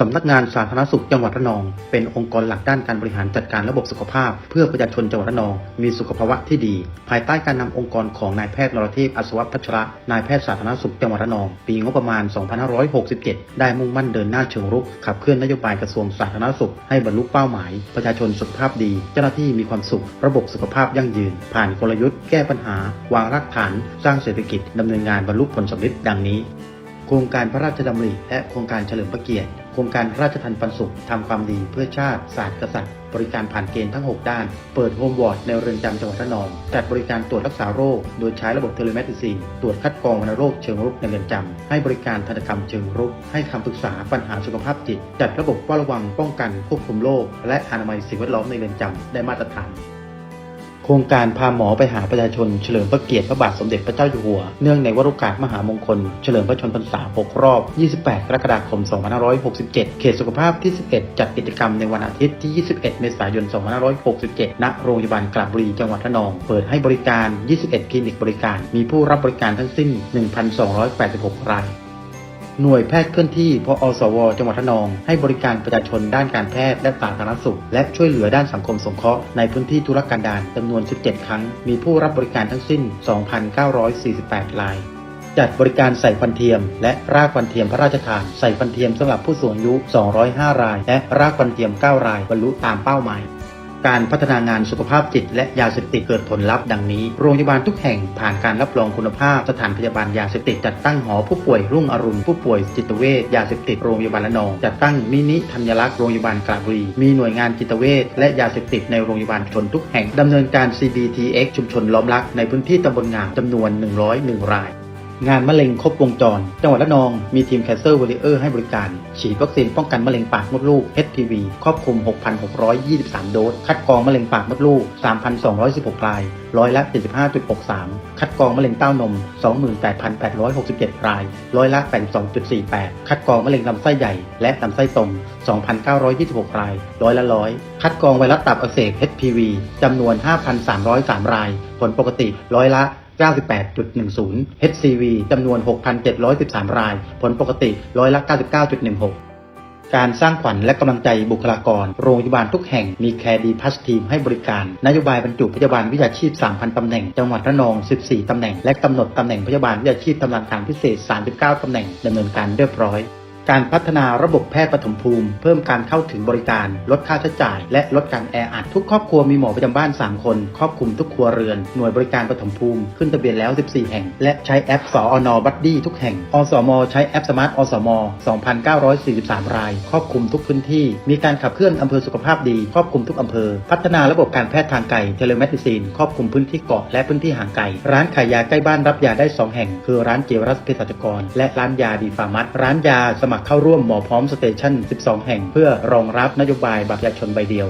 สำนักงานสาธารณสุขจังหวัดระนอง เป็นองค์กรหลักด้านการบริหารจัดการระบบสุขภาพ เพื่อประชาชนจังหวัดระนอง มีสุขภาวะที่ดี ภายใต้การนำองค์กรของนายแพทย์นรเทพอัศวพัชระ นายแพทย์สาธารณสุขจังหวัดระนอง ปีงบประมาณ 2567 ได้มุ่งมั่นเดินหน้าเชิงรุก ขับเคลื่อนนโยบายกระทรวงสาธารณสุข ให้บรรลุเป้าหมาย ประชาชนสุขภาพดี เจ้าหน้าที่มีความสุข ระบบสุขภาพยั่งยืน ผ่านกลยุทธ์ แก้ปัญหา วางรากฐาน สร้างเศรษฐกิจดำเนินงานบรรลุผลสำเร็จดังนี้ โครงการพระราชดำริและโครงการเฉลิมพระเกียรติ โครงการพระราชทานปันสุขทำความดีเพื่อชาติศาสตร์กษัตริย์ บริการผ่านเกณฑ์ทั้ง 6 ด้าน เปิดโฮมวอร์ดในเรือนจำจังหวัดระนองจัดบริการตรวจรักษาโรค โดยใช้ระบบเทเลเมดิซีนตรวจคัดกรองวัณโรคเชิงรุกในเรือนจำให้บริการทันตกรรมเชิงรุก ให้คำปรึกษาปัญหาสุขภาพจิต จัดระบบเฝ้าระวังป้องกันควบคุมโรคและอนามัยสิ่งแวดล้อมในเรือนจำได้มาตรฐาน โครงการพาหมอไปหาประชาชนเฉลิมพระเกียรติพระบาทสมเด็จพระเจ้าอยู่หัว เนื่องในวโรกาสมหามงคล เฉลิมพระชนมพรรษา6รอบ 28 กรกฎาคม 2567 เขตสุขภาพที่ 11 จัดกิจกรรมในวันอาทิตย์ที่ 21 เมษายน 2567 ณ โรงพยาบาลกระบุรี จังหวัดระนอง เปิดให้บริการ 21 คลินิกบริการ มีผู้รับบริการทั้งสิ้น 1,286 ราย หน่วยแพทย์เคลื่อนที่พอสว จังหวัดระนอง ให้บริการประชาชนด้านการแพทย์และสาธารณสุข และช่วยเหลือด้านสังคมสงเคราะห์ในพื้นที่ธุรกันดารจำนวน 17 ครั้ง มีผู้รับบริการทั้งสิ้น 2,948 รายจัดบริการใส่ฟันเทียม และรากฟันเทียมพระราชทาน ใส่ฟันเทียมสำหรับผู้สูงอายุ 205 ราย และรากฟันเทียม 9 รายบรรลุตามเป้าหมาย การพัฒนางานสุขภาพจิต และยาเสพติดเกิดผลลัพธ์ดังนี้ โรงพยาบาลทุกแห่งผ่านการรับรองคุณภาพ สถานพยาบาลยาเสพติดจัดตั้งหอผู้ป่วยรุ่งอรุณผู้ป่วยจิตเวชยาเสพติดโรงพยาบาลละนอง จัดตั้งมินิธัญลักษณ์โรงพยาบาลกระบุรีมีหน่วยงานจิตเวชและยาเสพติดในโรงพยาบาลชนทุกแห่งดำเนินการ CBTX ชุมชนล้อมรักในพื้นที่ตำบลงามจำนวน 101 ราย งานมะเร็งครบวงจร จังหวัดระนองมีทีมแค n เซอร์ r ว a เออร์ให้บริการ ฉีดวัคซีนป้องกันมะเร็งปากมดลูก HPV ครอบคลุม 6,623 โดส คัดกรองมะเร็งปากมดลูก 3,216ราย ร้อยละ 75.63 คัดกรองมะเร็งเต้านม 28,867 ราย ร้อยละ 82.48 คัดกรองมะเร็งลำไส้ใหญ่และลำไส้ตรง 2,926 ราย ร้อยละร้อย คัดกรองไวรัสตับอักเสบ HPV จำนวน 5,303 ราย ผลปกติร้อยละ 98.10 HCV จำนวน 6,713 ราย ผลปกติร้อยละ 99.16การสร้างขวัญและกำลังใจบุคลากร โรงพยาบาลทุกแห่งมีแคร์ดีพัสทีมให้บริการ นโยบายบรรจุพยาบาลวิชาชีพ 3,000 ตำแหน่ง จังหวัดระนอง 14 ตำแหน่ง และกำหนดตำแหน่งพยาบาลวิชาชีพตำลังการพิเศษ 39 ตำแหน่งดำเนินการเรียบร้อย การพัฒนาระบบแพทย์ปฐมภูมิ เพิ่มการเข้าถึงบริการ ลดค่าใช้จ่าย และลดการแออัดทุกครอบครัวมีหมอประจำบ้าน 3 คน ครอบคลุมทุกครัวเรือน หน่วยบริการปฐมภูมิ ขึ้นทะเบียนแล้ว 14 แห่ง และใช้แอปสอนอบัดดี้ทุกแห่ง อสม ใช้แอปสมาร์ทอสม 2,943 ราย ครอบคลุมทุกพื้นที่ มีการขับเคลื่อนอำเภอสุขภาพดี ครอบคลุมทุกอำเภอ พัฒนาระบบการแพทย์ทางไกลเทเลเมดิซีน ครอบคลุมพื้นที่เกาะและพื้นที่ห่างไกล ร้านขายยาใกล้บ้านรับยาได้ 2 แห่ง คือร้านเจวรัสเภสัชกร และร้านยาดีฟาร์มัสร้านยาสมครเข้าร่วมหมอพร้อมสเตชัน12 แห่ง เพื่อรองรับนโยบายบัตรประชาชนใบเดียว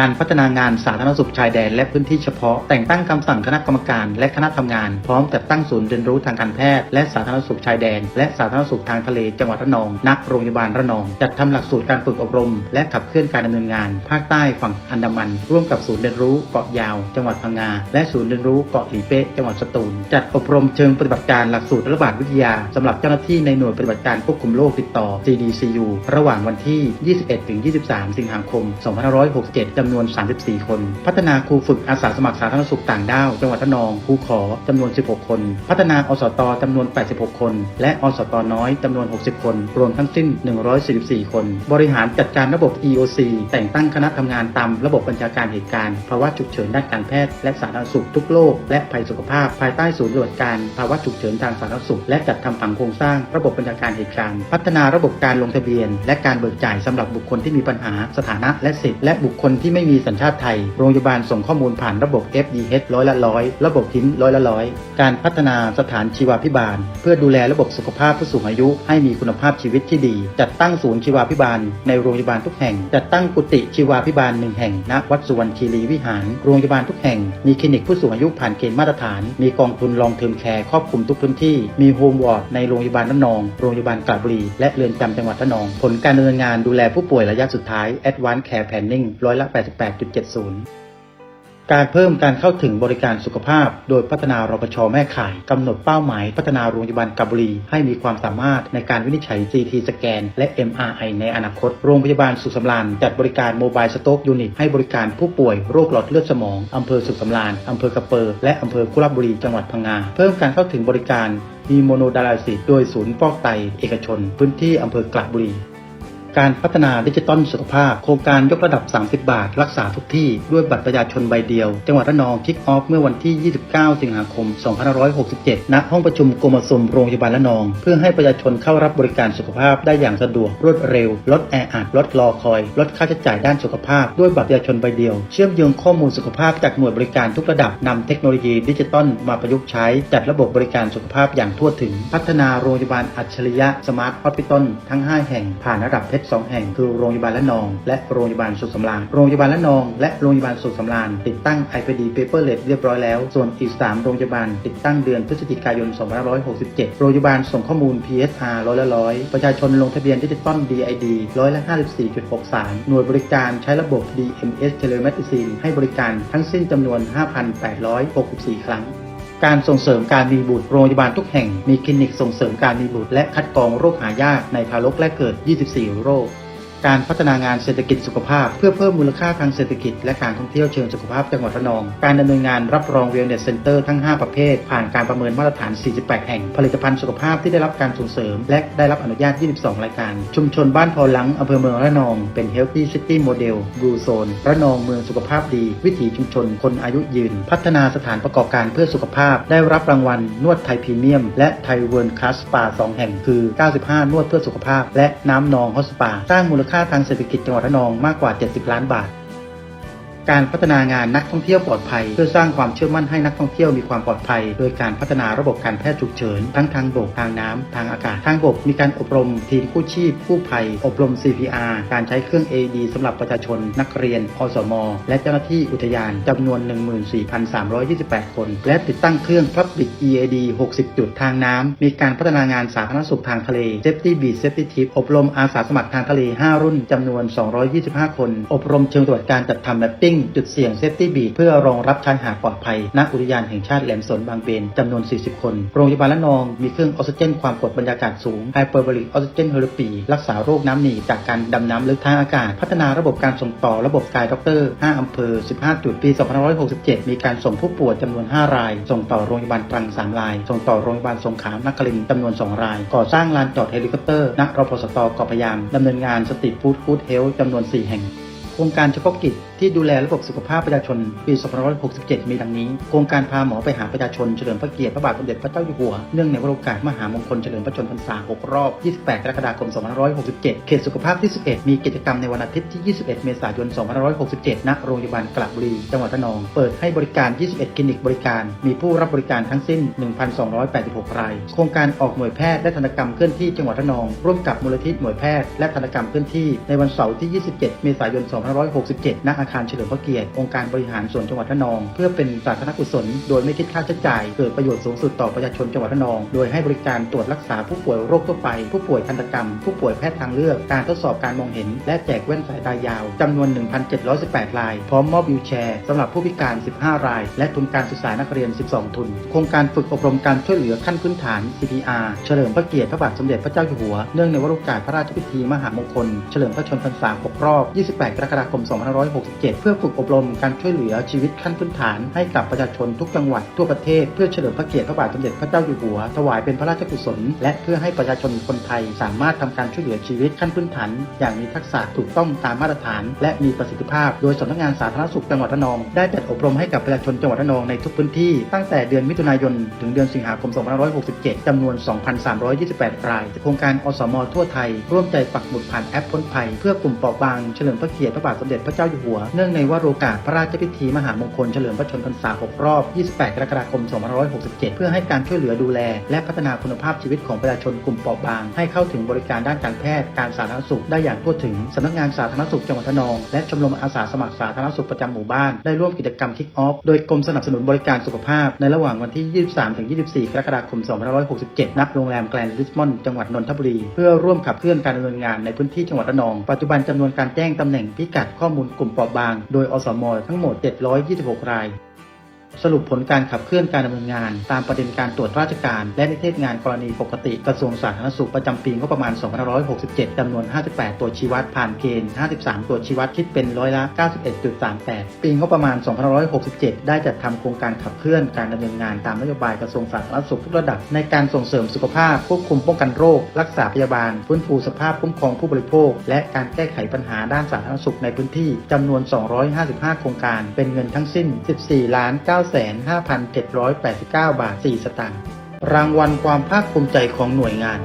การพัฒนางานสาธารณสุขชายแดนและพื้นที่เฉพาะ แต่งตั้งคำสั่งคณะกรรมการและคณะทำงาน พร้อมจัดตั้งศูนย์เรียนรู้ทางการแพทย์และสาธารณสุขชายแดน และสาธารณสุขทางทะเลจังหวัดระนองณโรงพยาบาลระนอง จัดทำหลักสูตรการฝึกอบรม และขับเคลื่อนการดำเนินงาน ภาคใต้ฝั่งอันดามัน ร่วมกับศูนย์เรียนรู้เกาะยาว จังหวัดพังงาและศูนย์เรียนรู้เกาะหลีเป๊ะจังหวัดสตูลจัดอบรมเชิงปฏิบัติการหลักสูตรระบาดวิทยาสำหรับเจ้าหน้าที่ในหน่วยปฏิบัติการควบคุมโรคติดต่อ CDCU ระหว่างวันที่ 21-23 สิงหาคม 2567ำนวน 34 คน พัฒนาครูฝึกอาสาสมัครสาธารณสุขต่างด้าวจังหวัดระนองครูขอจำนวน 16 คน พัฒนาอสตจำนวน 86 คน และอสตน้อยจำนวน 60 คน รวมทั้งสิ้น 144 คน บริหารจัดการระบบ EOC แต่งตั้งคณะทำงานตามระบบบัญชาการเหตุการณ์ภาวะฉุกเฉินด้านการแพทย์และสาธารณสุขทุกโรคและภัยสุขภาพ ภายใต้ศูนย์ปฏิบัติการภาวะฉุกเฉินทางสาธารณสุข และจัดทำผังโครงสร้างระบบบัญชาการเหตุการณ์ พัฒนาระบบการลงทะเบียน และการเบิกจ่ายสำหรับบุคคลที่มีปัญหาสถานะและสิทธิและบุคคลที่ไม่มีสัญชาติไทย โรงพยาบาลส่งข้อมูลผ่านระบบ FDH ร้อยละร้อยระบบทิ้นร้อยละร้อยการพัฒนาสถานชีวาพิบาล เพื่อดูแลระบบสุขภาพผู้สูงอายุ ให้มีคุณภาพชีวิตที่ดี จัดตั้งศูนย์ชีวาพิบาล ในโรงพยาบาลทุกแห่ง จัดตั้งกุฏิชีวาพิบาลหนึ่งแห่งณวัดสุวรรณคีรีวิหาร โรงพยาบาลทุกแห่ง มีคลินิกผู้สูงอายุผ่านเกณฑ์มาตรฐาน มีกองทุนรองเทอมแคร์ครอบคลุมทุกพื้นที่ มีโฮมวอร์ดในโรงพยาบาลระนอง โรงพยาบาลกาญบุรี และเรือนจำจังหวัดระนอง ผลการดำเนินงานดูแลผู้ป่วยระยะสุดท้าย Advanced Care Planning ร้อยละ88.70การเพิ่มการเข้าถึงบริการสุขภาพ โดยพัฒนารปชแม่ข่ายกำหนดเป้าหมาย พัฒนาโรงพยาบาลกาบุรี ให้มีความสามารถในการวินิจฉัย CT สแกน และ MRI ในอนาคต โรงพยาบาลสุขสำราญจัดบริการโมบายสโต๊กยูนิตให้บริการผู้ป่วยโรคหลอดเลือดสมองอำเภอสุขสำราญอำเภอกระเปอร์และอำเภอกุลาบุรีจังหวัดพังงาเพิ่มการเข้าถึงบริการมีโมโนดาลาซิสโดยศูนย์ฟอกไตเอกชน พื้นที่อำเภอกระบุรี การพัฒนาดิจิตอลสุขภาพ โครงการยกระดับ 30 บาท รักษาทุกที่ด้วยบัตรประชาชนใบเดียว จังหวัดระนองคิกออฟเมื่อวันที่ 29 สิงหาคม 2567 ณ ห้องประชุมกรมสมโรงพยาบาลระนอง เพื่อให้ประชาชนเข้ารับบริการสุขภาพได้อย่างสะดวกรวดเร็ว ลดแออัดลดรอคอย ลดค่าใช้จ่ายด้านสุขภาพ ด้วยบัตรประชาชนใบเดียว เชื่อมโยงข้อมูลสุขภาพจากหน่วยบริการทุกระดับนำเทคโนโลยีดิจิตอลมาประยุกต์ใช้จัดระบบบริการสุขภาพอย่างทั่วถึง พัฒนาโรงพยาบาลอัจฉริยะสมาร์ทฮอสพิทอลทั้ง 5 แห่งผ่านระดับเพชร2 แห่งคือโรงพยาบาลละนอง และโรงพยาบาลสุขสำราญโรงพยาบาลละนอง และโรงพยาบาลสุขสำราญติดตั้ง IPD Paperless เรียบร้อยแล้ว ส่วนอีก 3 โรงพยาบาลติดตั้งเดือนพฤศจิกายน 2567 โรงพยาบาลส่งข้อมูล PSR ร้อยละร้อยประชาชนลงทะเบียนดิจิตอล DID ร้อยละ54.63 หน่วยบริการใช้ระบบ DMS Telemedicine ให้บริการทั้งสิ้นจำนวน 5,864 ครั้ง การส่งเสริมการมีบุตรโรงพยาบาลทุกแห่งมีคลินิกส่งเสริมการมีบุตรและคัดกรองโรคหายากในทารกและเกิด 24 โรค การพัฒนางานเศรษฐกิจสุขภาพ เพื่อเพิ่มมูลค่าทางเศรษฐกิจและการท่องเที่ยวเชิงสุขภาพจังหวัดระนอง การดำเนินงานรับรองเวลเนสเซ็นเตอร์ทั้ง 5 ประเภท ผ่านการประเมินมาตรฐาน 48 แห่ง ผลิตภัณฑ์สุขภาพที่ได้รับการส่งเสริม และได้รับอนุญาต 22 รายการ ชุมชนบ้านพอลังอำเภอเมืองระนองเป็น Healthy City Model Blue Zone ระนองเมืองสุขภาพดี วิถีชุมชนคนอายุยืน พัฒนาสถานประกอบการเพื่อสุขภาพ ได้รับรางวัลนวดไทยพรีเมียม และไทยเวิร์นคลาสปา 2 แห่ง คือ 95 นวดเพื่อสุขภาพ และน้ำนองฮอสปาสร้างมูลค่าค่าทางเศรษฐกิจจังหวัดระนองมากกว่า 70 ล้านบาท การพัฒนางานนักท่องเที่ยวปลอดภัย เพื่อสร้างความเชื่อมั่นให้นักท่องเที่ยวมีความปลอดภัย โดยการพัฒนาระบบการแพทย์ฉุกเฉิน ทั้งทางบกทางน้ำทางอากาศ ทางบกมีการอบรมทีมกู้ชีพกู้ภัย อบรม CPR การใช้เครื่อง AED สำหรับประชาชน นักเรียนอสม และเจ้าหน้าที่อุทยานจำนวน 14,328 คน และติดตั้งเครื่อง Public EAD 60 จุดทางน้ำมีการพัฒนางานสาธารณสุขทางทะเล Safety Beat Safety Tip อบรมอาสาสมัครทางทะเล 5 รุ่นจำนวน 225 คน อบรมเชิงตรวจการจัดทำแมปปิ้งจุดเสี่ยง Safety Beat เพื่อรองรับชายหาดปลอดภัยณอุทยานแห่งชาติแหลมสนบางเบนจำนวน 40 คน โรงพยาบาลละนองมีเครื่องออกซิเจนความกดบรรยากาศสูง Hyperbaric Oxygen Therapy รักษาโรคน้ำหนีจากการดำน้ำลึกทางอากาศ พัฒนาระบบการส่งต่อระบบกายด็อกเตอร์ 5 อำเภอ 15 จุด ปี 2567 มีการส่งผู้ป่วยจำนวน 5 ราย ส่งต่อโรงพยาบาลตรัง 3 ราย ส่งต่อโรงพยาบาลสงขลานครินทร์จำนวน 2 ราย ก่อสร้างลานจอดเฮลิคอปเตอร์ณรพสตกาะพยามดำเนินงานสตรีทฟู้ดฟู้ดเฮลท์จำนวน 4 แห่ง โครงการเฉพาะกิจที่ดูแลระบบสุขภาพประชาชนปี2567 มีดังนี้ โครงการพาหมอไปหาประชาชนเฉลิมพระเกียรติพระบาทสมเด็จพระเจ้าอยู่หัว เนื่องในวโรกาสมหามงคลเฉลิมพระชนมพรรษา 6 รอบ 28 กรกฎาคม 2567 เขตสุขภาพที่ 11 มีกิจกรรมในวันอาทิตย์ที่ 21 เมษายน 2567 ณ โรงพยาบาลกระบบุรี จังหวัดระนอง เปิดให้บริการ 21 คลินิกบริการ มีผู้รับบริการทั้งสิ้น 1,286 ราย โครงการออกหน่วยแพทย์และธนกรรมเคลื่อนที่จังหวัดระนอง ร่วมกับมูลนิธิหน่วยแพทย์และธนกรรมเคลื่อนที่ในวันเสาร์ที่ 27 เมษายน2567 ณ อาคารเฉลิมพระเกียรติ องค์การบริหารส่วนจังหวัดระนอง เพื่อเป็นสาธารณกุศล โดยไม่คิดค่าใช้จ่าย เกิดประโยชน์สูงสุดต่อประชาชนจังหวัดระนอง โดยให้บริการตรวจรักษาผู้ป่วยโรคทั่วไป ผู้ป่วยทันตกรรม ผู้ป่วยแพทย์ทางเลือก การทดสอบการมองเห็น และแจกแว่นสายตายาวจำนวน 1,718 ราย พร้อมมอบวิวแชร์สำหรับผู้พิการ 15 ราย และทุนการศึกษานักเรียน 12 ทุน โครงการฝึกอบรมการช่วยเหลือขั้นพื้นฐาน CPR เฉลิมพระเกียรติพระบาทสมเด็จพระเจ้าอยู่หัว เนื่องในวโรกาสพระราชพิธีมหามงคล เฉลิมพระชนมพรรษา 6 รอบ 28 กรกฎาคมรคม 2567 เพื่อฝึกอบรมการช่วยเหลือชีวิตขั้นพื้นฐานให้กับประชาชนทุกจังหวัดทั่วประเทศเพื่อเฉลิมพระเกียรติพระบาทสมเด็จพระเจ้าอยู่หัว ถวายเป็นพระราชกุศล และเพื่อให้ประชาชนคนไทย สามารถทำการช่วยเหลือชีวิตขั้นพื้นฐาน อย่างมีทักษะถูกต้องตามมาตรฐาน และมีประสิทธิภาพ โดยสำนักงานสาธารณสุขจังหวัดระนอง ได้จัดอบรมให้กับประชาชนจังหวัดระนองในทุกพื้นที่ตั้งแต่เดือนมิถุนายนถึงเดือนสิงหาคม 2567จำนวน 2,328 รายโครงการอสมทั่วไทย ร่วมใจปักหมุดผ่านแอปพ้นภัย เพื่อกลุ่มเปราะบางเฉลิมพระเกียรติบาทสมเด็จพระเจ้าอยู่หัว เนื่องในวโรกาสพระราชพิธีมหามงคลเฉลิมพระชนมพรรษา 6 รอบ 28 กรกฎาคม 2567 เพื่อให้การช่วยเหลือดูแล และพัฒนาคุณภาพชีวิตของประชาชนกลุ่มเปราะบาง ให้เข้าถึงบริการด้านการแพทย์ การสาธารณสุขได้อย่างทั่วถึงสำนักงานสาธารณสุขจังหวัดระนอง และชมรมอาสาสมัครสาธารณสุขประจำหมู่บ้าน ได้ร่วมกิจกรรมคิกออฟโดยกรมสนับสนุนบริการสุขภาพ ในระหว่างวันที่ 23-24 กรกฎาคม 2567 ณ โรงแรมแกรนด์ริชมอนจังหวัดนนทบุรี เพื่อร่วมขับเคลื่อนการดำเนินงานในพื้นที่จังหวัดระนอง ปัจจุบันจำนวนการแจ้งตำแหน่งพิกัดข้อมูลกลุ่มเปราะบาง โดยอสมทั้งหมด 726 ราย สรุปผลการขับเคลื่อนการดำเนินงาน ตามประเด็นการตรวจราชการ และนิเทศงานกรณีปกติกระทรวงสาธารณสุขประจำปีงบประมาณ 2567จำนวน 58 ตัวชี้วัดผ่านเกณฑ์ 53 ตัวชี้วัดคิดเป็นร้อยละ 91.38 ปีงบประมาณ 2567 ได้จัดทำโครงการขับเคลื่อนการดำเนินงานตามนโยบายกระทรวงสาธารณสุขทุกระดับ ในการส่งเสริมสุขภาพควบคุมป้องกันโรค รักษาพยาบาลฟื้นฟูสภาพคุ้มครองผู้บริโภค และการแก้ไขปัญหาด้านสาธารณสุขในพื้นที่จำนวน 255 โครงการเป็นเงินทั้งสิ้น 14ล้าน9แสน5,789 บาท 4 สตางค์ รางวัลความภาคภูมิใจของหน่วยงาน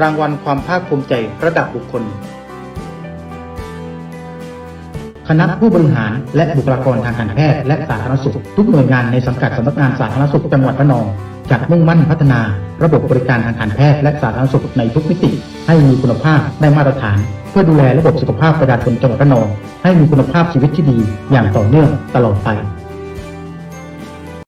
รางวัลความภาคภูมิใจระดับบุคคล คณะผู้บริหารและบุคลากรทางการแพทย์และสาธารณสุข ทุกหน่วยงานในสังกัดสำนักงานสาธารณสุขจังหวัดระนองจะมุ่งมั่นพัฒนา ระบบบริการทางการแพทย์และสาธารณสุขในทุกมิติ ให้มีคุณภาพได้มาตรฐาน เพื่อดูแลระบบสุขภาพประชาชนจังหวัดระนองให้มีคุณภาพชีวิตที่ดีอย่างต่อเนื่องตลอดไป